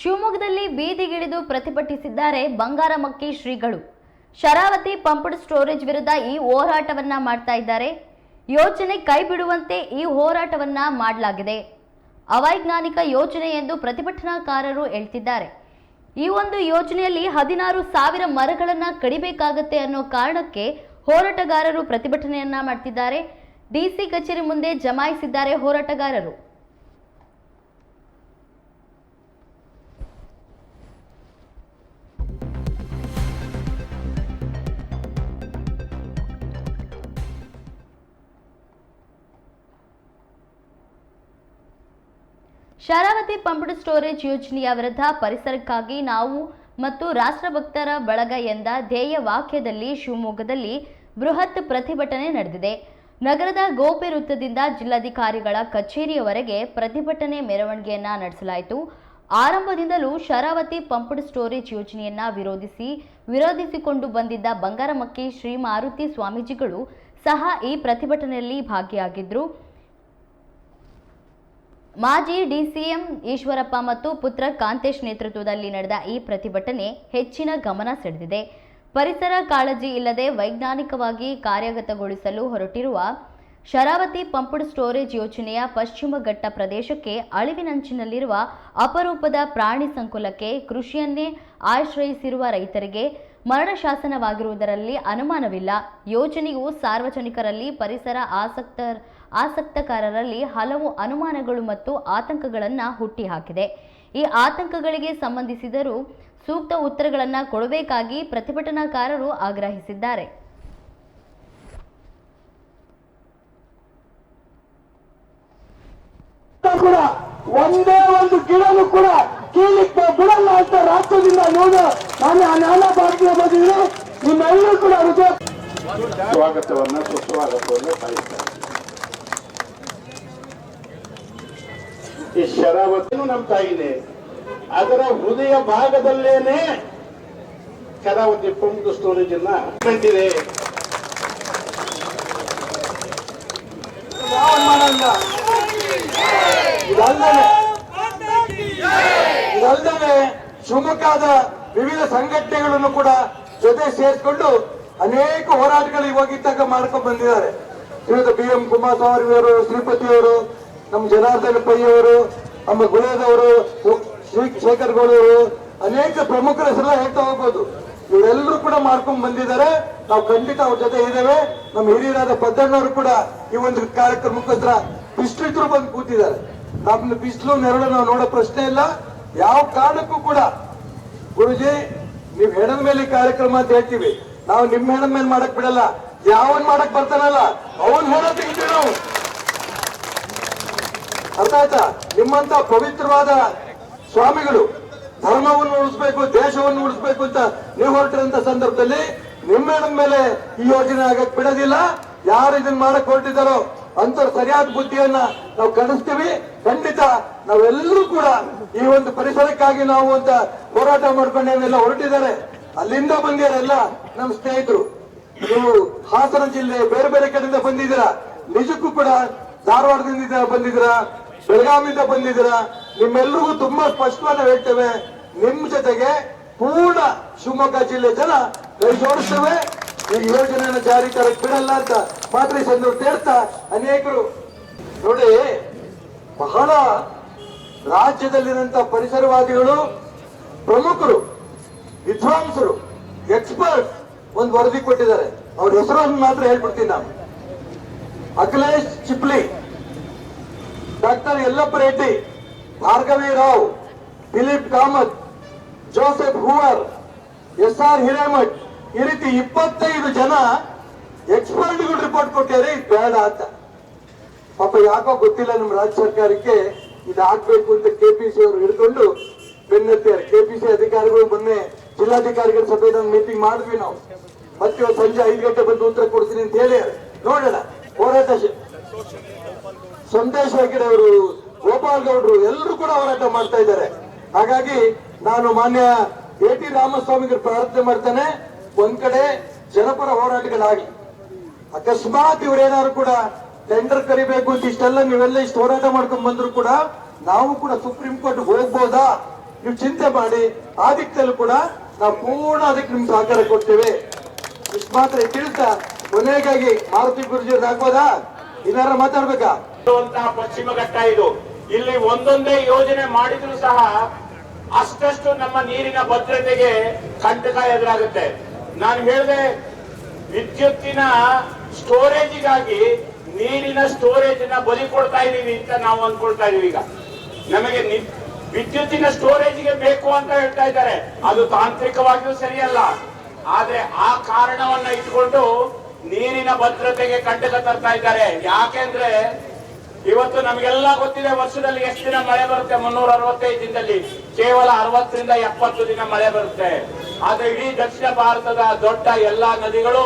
ಶಿವಮೊಗ್ಗದಲ್ಲಿ ಬೀದಿಗಿಳಿದು ಪ್ರತಿಭಟಿಸಿದ್ದಾರೆ ಬಂಗಾರಮಕ್ಕಿ ಶ್ರೀಗಳು. ಶರಾವತಿ ಪಂಪ್ಡ್ ಸ್ಟೋರೇಜ್ ವಿರುದ್ಧ ಈ ಹೋರಾಟವನ್ನ ಮಾಡ್ತಾ ಇದ್ದಾರೆ. ಯೋಚನೆ ಕೈ ಬಿಡುವಂತೆ ಈ ಹೋರಾಟವನ್ನ ಮಾಡಲಾಗಿದೆ. ಅವೈಜ್ಞಾನಿಕ ಯೋಜನೆ ಎಂದು ಪ್ರತಿಭಟನಾಕಾರರು ಹೇಳ್ತಿದ್ದಾರೆ. ಈ ಒಂದು ಯೋಜನೆಯಲ್ಲಿ ಹದಿನಾರು ಸಾವಿರ ಮರಗಳನ್ನ ಕಡಿಬೇಕಾಗತ್ತೆ ಅನ್ನೋ ಕಾರಣಕ್ಕೆ ಹೋರಾಟಗಾರರು ಪ್ರತಿಭಟನೆಯನ್ನ ಮಾಡ್ತಿದ್ದಾರೆ. ಡಿಸಿ ಕಚೇರಿ ಮುಂದೆ ಜಮಾಯಿಸಿದ್ದಾರೆ ಹೋರಾಟಗಾರರು. ಶರಾವತಿ ಪಂಪ್ಡ್ ಸ್ಟೋರೇಜ್ ಯೋಜನೆಯ ವಿರುದ್ಧ ಪರಿಸರಕ್ಕಾಗಿ ನಾವು ಮತ್ತು ರಾಷ್ಟ್ರಭಕ್ತರ ಬಳಗ ಎಂದ ಧ್ಯೇಯ ವಾಕ್ಯದಲ್ಲಿ ಶಿವಮೊಗ್ಗದಲ್ಲಿ ಬೃಹತ್ ಪ್ರತಿಭಟನೆ ನಡೆದಿದೆ. ನಗರದ ಗೋಪಿ ವೃತ್ತದಿಂದ ಜಿಲ್ಲಾಧಿಕಾರಿಗಳ ಕಚೇರಿಯವರೆಗೆ ಪ್ರತಿಭಟನೆ ಮೆರವಣಿಗೆಯನ್ನ ನಡೆಸಲಾಯಿತು. ಆರಂಭದಿಂದಲೂ ಶರಾವತಿ ಪಂಪ್ಡ್ ಸ್ಟೋರೇಜ್ ಯೋಜನೆಯನ್ನ ವಿರೋಧಿಸಿ, ವಿರೋಧಿಸಿಕೊಂಡು ಬಂದಿದ್ದ ಬಂಗಾರಮಕ್ಕಿ ಶ್ರೀ ಮಾರುತಿ ಸ್ವಾಮೀಜಿಗಳು ಸಹ ಈ ಪ್ರತಿಭಟನೆಯಲ್ಲಿ ಭಾಗಿಯಾಗಿದ್ರು. ಮಾಜಿ ಡಿಸಿಎಂ ಈಶ್ವರಪ್ಪ ಮತ್ತು ಪುತ್ರ ಕಾಂತೇಶ್ ನೇತೃತ್ವದಲ್ಲಿ ನಡೆದ ಈ ಪ್ರತಿಭಟನೆ ಹೆಚ್ಚಿನ ಗಮನ ಸೆಳೆದಿದೆ. ಪರಿಸರ ಕಾಳಜಿ ಇಲ್ಲದೆ ವೈಜ್ಞಾನಿಕವಾಗಿ ಕಾರ್ಯಗತಗೊಳಿಸಲು ಹೊರಟಿರುವ ಶರಾವತಿ ಪಂಪ್ಡ್ ಸ್ಟೋರೇಜ್ ಯೋಜನೆಯ ಪಶ್ಚಿಮ ಘಟ್ಟ ಪ್ರದೇಶಕ್ಕೆ ಅಳಿವಿನಂಚಿನಲ್ಲಿರುವ ಅಪರೂಪದ ಪ್ರಾಣಿ ಸಂಕುಲಕ್ಕೆ ಕೃಷಿಯನ್ನೇ ಆಶ್ರಯಿಸಿರುವ ರೈತರಿಗೆ ಮರಣ ಶಾಸನವಾಗಿರುವುದರಲ್ಲಿ ಅನುಮಾನವಿಲ್ಲ. ಯೋಜನೆಯು ಸಾರ್ವಜನಿಕರಲ್ಲಿ ಪರಿಸರ ಆಸಕ್ತ, ಆಸಕ್ತಕಾರರಲ್ಲಿ ಹಲವು ಅನುಮಾನಗಳು ಮತ್ತು ಆತಂಕಗಳನ್ನು ಹುಟ್ಟಿಹಾಕಿದೆ. ಈ ಆತಂಕಗಳಿಗೆ ಸಂಬಂಧಿಸಿದರೂ ಸೂಕ್ತ ಉತ್ತರಗಳನ್ನು ಕೊಡಬೇಕಾಗಿ ಪ್ರತಿಭಟನಾಕಾರರು ಆಗ್ರಹಿಸಿದ್ದಾರೆ. ಒಂದೇ ಒಂದು ಗಿಡನು ಕೂಡ ಕೀಲಿಕ್ಕೆ ಬಿಡಲ್ಲ ಅಂತ ರಾಷ್ಟ್ರದಿಂದ ನೋಡು. ನಾನು ಆ ನಾನಾ ಭಾರತೀಯ ಬಂದಿದ್ರೆ ನಿಮ್ಮೆಲ್ಲರೂ ಕೂಡ ಹೃದಯ ಸ್ವಾಗತವನ್ನ ಸುಸ್ವಾಗತವನ್ನು ಕಾಯುತ್ತಾರೆ ಈ ಶರಾವತಿನೂ ನಮ್ಮ ತಾಯಿನೇ ಅದರ ಹೃದಯ ಭಾಗದಲ್ಲೇನೆ ಶರಾವತಿ ಪಂಪ್ ಸ್ಟೋರೇಜ್ ಅನ್ನ ಕಂಡಿದೆ ಇದಲ್ಲದೆ ಶಿವಮೊಗ್ಗದ ವಿವಿಧ ಸಂಘಟನೆಗಳನ್ನು ಕೂಡ ಜೊತೆ ಸೇರಿಸಿಕೊಂಡು ಅನೇಕ ಹೋರಾಟಗಳು ಇವಾಗ ಇದ್ದಾಗ ಮಾಡ್ಕೊಂಡು ಬಂದಿದ್ದಾರೆ. ಇವತ್ತು ಬಿ ಎಂ ಕುಮಾರಸ್ವಾಮಿ ಅವರು ಶ್ರೀಪತಿ ಅವರು ನಮ್ಮ ಜನಾರ್ದನ ಪೈ ಅವರು ನಮ್ಮ ಗುಳೇದವರು, ಶ್ರೀ ಶೇಖರ್ ಗೌಡವರು ಅನೇಕ ಪ್ರಮುಖರ ಹೆಸರೆಲ್ಲ ಹೇಳ್ತಾ ಹೋಗ್ಬೋದು. ಇವರೆಲ್ಲರೂ ಕೂಡ ಮಾಡ್ಕೊಂಡು ಬಂದಿದ್ದಾರೆ. ನಾವು ಖಂಡಿತ ಅವ್ರ ಜೊತೆ ಇದ್ದೇವೆ. ನಮ್ಮ ಹಿರಿಯರಾದ ಪದ್ದಣ್ಣವರು ಕೂಡ ಈ ಒಂದು ಕಾರ್ಯಕ್ರಮಕ್ಕೋಸ್ಕರ ಬಿಸ್ಲಿದ್ರು ಬಂದು ಕೂತಿದ್ದಾರೆ. ನಮ್ಮ ಬಿಸಿಲು ನೆರಳು ನಾವು ನೋಡೋ ಪ್ರಶ್ನೆ ಇಲ್ಲ. ಯಾವ ಕಾರಣಕ್ಕೂ ಕೂಡ ಗುರುಜಿ, ನೀವ್ ಹೆಣದ ಮೇಲೆ ಕಾರ್ಯಕ್ರಮ ಅಂತ ಹೇಳ್ತೀವಿ. ನಾವು ನಿಮ್ ಹೆಣದ ಮೇಲೆ ಮಾಡಕ್ ಬಿಡಲ್ಲ, ಯಾವನ್ ಮಾಡಕ್ ಬರ್ತಾನಲ್ಲ, ಅವನ್ ಹೆಣ ತೆಗಿತೀವಿ ನಾವು. ಅರ್ಥ ಆಯ್ತಾ? ನಿಮ್ಮಂತ ಪವಿತ್ರವಾದ ಸ್ವಾಮಿಗಳು, ಧರ್ಮವನ್ನು ಉಳಿಸ್ಬೇಕು, ದೇಶವನ್ನು ಉಳಿಸ್ಬೇಕು ಅಂತ ನೀವು ಹೊರಟಿರಂತ ಸಂದರ್ಭದಲ್ಲಿ ನಿಮ್ಮ ಮೇಲೆ ಈ ಯೋಜನೆ ಆಗಕ್ ಬಿಡೋದಿಲ್ಲ. ಯಾರು ಇದನ್ನ ಮಾಡಕ್ ಹೊರಟಿದ್ದಾರೋ ಅಂತ ಸರಿಯಾದ ಬುದ್ಧಿಯನ್ನ ನಾವು ಕಳಿಸ್ತೀವಿ ಖಂಡಿತ ನಾವೆಲ್ಲರೂ ಕೂಡ ಈ ಒಂದು ಪರಿಸರಕ್ಕಾಗಿ ನಾವು ಅಂತ ಹೋರಾಟ ಮಾಡ್ಕೊಂಡೇನೆಲ್ಲ ಹೊರಟಿದ್ದಾರೆ. ಅಲ್ಲಿಂದ ಬಂದಿರಲ್ಲ ನಮ್ಮ ಸ್ನೇಹಿತರು. ನೀವು ಹಾಸನ ಜಿಲ್ಲೆ ಬೇರೆ ಬೇರೆ ಕಡೆಯಿಂದ ಬಂದಿದ್ದೀರಾ? ನಿಜಕ್ಕೂ ಕೂಡ ಧಾರವಾಡದಿಂದ ಬಂದಿದ್ದೀರಾ? ಬೆಳಗಾವಿಯಿಂದ ಬಂದಿದ್ದೀರಾ? ನಿಮ್ಮೆಲ್ಲರಿಗೂ ತುಂಬಾ ಸ್ಪಷ್ಟವಾಗಿ ಹೇಳ್ತೇವೆ, ನಿಮ್ ಜೊತೆಗೆ ಪೂರ್ಣ ಶಿವಮೊಗ್ಗ ಜಿಲ್ಲೆ ಜನ ಕೈ ಜೋಡಿಸ್ತೇವೆ. ಈ ಯೋಜನೆಯನ್ನು ಜಾರಿ ತರಕ್ ಬಿಡಲ್ಲ ಅಂತ ಮಾತ್ರ ಸಂದರ್ಭ ಹೇಳ್ತಾ ಅನೇಕರು. ನೋಡಿ, ಬಹಳ ರಾಜ್ಯದಲ್ಲಿರುವಂತ ಪರಿಸರವಾದಿಗಳು ಪ್ರಮುಖರು, ವಿದ್ವಾಂಸರು ಎಕ್ಸ್ಪರ್ಟ್ ಒಂದು ವರದಿ ಕೊಟ್ಟಿದ್ದಾರೆ. ಅವ್ರ ಹೆಸರನ್ನು ಮಾತ್ರ ಹೇಳ್ಬಿಡ್ತೀನಿ ನಾನು. Akhilesh Chipli, doctor Yallappa Reddy, Bhargavi Rao, Dilip Kamath, Joseph Hoover S R Hiremath, ಈ ರೀತಿ ಇಪ್ಪತ್ತೈದು ಜನ ಎಕ್ಸ್ಪರ್ಟ್ಗಳು ರಿಪೋರ್ಟ್ ಕೊಟ್ಟಿದ್ದಾರೆ. ಬೇಡ ಅಂತ. ಪಾಪ ಯಾಕೋ ಗೊತ್ತಿಲ್ಲ ನಮ್ಮ ರಾಜ್ಯ ಸರ್ಕಾರಕ್ಕೆ. ಇದು ಆಗ್ಬೇಕು ಅಂತ ಕೆಪಿಸಿ ಅವರು ಹಿಡ್ಕೊಂಡು ಬೆನ್ನತ್ತಿದ್ದಾರೆ ಕೆಪಿಸಿ ಅಧಿಕಾರಿಗಳು ಮೊನ್ನೆ ಜಿಲ್ಲಾಧಿಕಾರಿಗಳ ಸಭೆ ಮೀಟಿಂಗ್ ಮಾಡಿದ್ವಿ ನಾವು. ಮತ್ತೆ ಸಂಜೆ ಐದು ಗಂಟೆ ಬಂದು ಉತ್ತರ ಕೊಡ್ತೀನಿ ಅಂತ ಹೇಳಿ ನೋಡೋಣ. ಹೋರಾಟ ಸಂದೇಶ್ ಹೆಗಡೆ ಅವರು ಗೋಪಾಲ್ ಗೌಡ್ರು ಎಲ್ಲರೂ ಕೂಡ ಹೋರಾಟ ಮಾಡ್ತಾ ಇದ್ದಾರೆ. ಹಾಗಾಗಿ ನಾನು ಮಾನ್ಯ ಎ ಟಿ ರಾಮಸ್ವಾಮಿಗೆ ಪ್ರಾರ್ಥನೆ ಮಾಡ್ತೇನೆ. ಒಂದ್ ಕಡೆ ಜನಪರ ಹೋರಾಟಗಳಾಗಿ ಅಕಸ್ಮಾತ್ ಇವರೇನಾದ್ರು ಕೂಡ ಟೆಂಡರ್ ಕರಿಬೇಕು ಅಂತ ಇಷ್ಟೆಲ್ಲ ನೀವೆಲ್ಲ ಇಷ್ಟು ಹೋರಾಟ ಮಾಡ್ಕೊಂಡ್ ಬಂದ್ರು ಕೂಡ ನಾವು ಕೂಡ ಸುಪ್ರೀಂ ಕೋರ್ಟ್ ಹೋಗ್ಬೋದಾ? ನೀವು ಚಿಂತೆ ಮಾಡಿ. ಆ ದಿಕ್ಕಲ್ಲೂ ಕೂಡ ನಾವು ಪೂರ್ಣ ಅದಕ್ಕೆ ನಿಮ್ಗೆ ಸಹಕಾರ ಕೊಡ್ತೇವೆ. ಇಷ್ಟು ಮಾತ್ರ. ತಿಳಿಸ್ತಾ, ಕೊನೆಗಾಗಿ ಮಾರುತಿ ಗುರುಜಿ ಆಗ್ಬೋದಾ? ಇನ್ನಾರ ಮಾತಾಡ್ಬೇಕಾ? ಪಶ್ಚಿಮ ಘಟ್ಟ ಇದು. ಇಲ್ಲಿ ಒಂದೊಂದೇ ಯೋಜನೆ ಮಾಡಿದ್ರು ಸಹ ಅಷ್ಟಷ್ಟು ನಮ್ಮ ನೀರಿನ ಭದ್ರತೆಗೆ ಕಂಟಕ ಎದುರಾಗುತ್ತೆ. ನಾನು ಹೇಳಿದೆ, ವಿದ್ಯುತ್ತಿನ ಸ್ಟೋರೇಜಿಗಾಗಿ ನೀರಿನ ಸ್ಟೋರೇಜ್ನ ಬಲಿ ಕೊಡ್ತಾ ಇದೀವಿ ಅಂತ ನಾವು ಅನ್ಕೊಳ್ತಾ ಇದೀವಿ ಈಗ. ನಮಗೆ ವಿದ್ಯುತ್ತಿನ ಸ್ಟೋರೇಜ್ಗೆ ಬೇಕು ಅಂತ ಹೇಳ್ತಾ ಇದ್ದಾರೆ. ಅದು ತಾಂತ್ರಿಕವಾಗಿಯೂ ಸರಿಯಲ್ಲ. ಆದ್ರೆ ಆ ಕಾರಣವನ್ನ ಇಟ್ಕೊಂಡು ನೀರಿನ ಭದ್ರತೆಗೆ ಕಂಟಕ ತರ್ತಾ ಇದ್ದಾರೆ. ಯಾಕೆಂದ್ರೆ ಇವತ್ತು ನಮಗೆಲ್ಲ ಗೊತ್ತಿದೆ ವರ್ಷದಲ್ಲಿ ಎಷ್ಟು ದಿನ ಮಳೆ ಬರುತ್ತೆ? ಮುನ್ನೂರ ಅರವತ್ತೈದು ದಿನದಲ್ಲಿ. ಕೇವಲ ಅರವತ್ತರಿಂದ ಎಪ್ಪತ್ತು ದಿನ ಮಳೆ ಬರುತ್ತೆ. ಆದ್ರೆ ಇಡೀ ದಕ್ಷಿಣ ಭಾರತದ ದೊಡ್ಡ ಎಲ್ಲಾ ನದಿಗಳು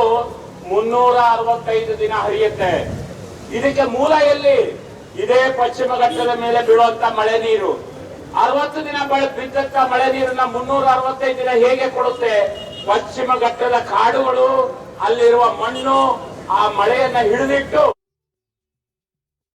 ಮುನ್ನೂರ ಅರವತ್ತೈದು ದಿನ ಹರಿಯುತ್ತೆ. ಇದಕ್ಕೆ ಮೂಲ ಎಲ್ಲಿ? ಇದೇ ಪಶ್ಚಿಮ ಘಟ್ಟದ ಮೇಲೆ ಬೀಳುವಂತ ಮಳೆ ನೀರು. ಅರವತ್ತು ದಿನ ಬಿದ್ದಂತ ಮಳೆ ನೀರನ್ನ ಮುನ್ನೂರ ಅರವತ್ತೈದು ದಿನ ಹೇಗೆ ಕೊಡುತ್ತೆ? ಪಶ್ಚಿಮ ಘಟ್ಟದ ಕಾಡುಗಳು, ಅಲ್ಲಿರುವ ಮಣ್ಣು, ಆ ಮಳೆಯನ್ನ ಹಿಡಿದಿಟ್ಟು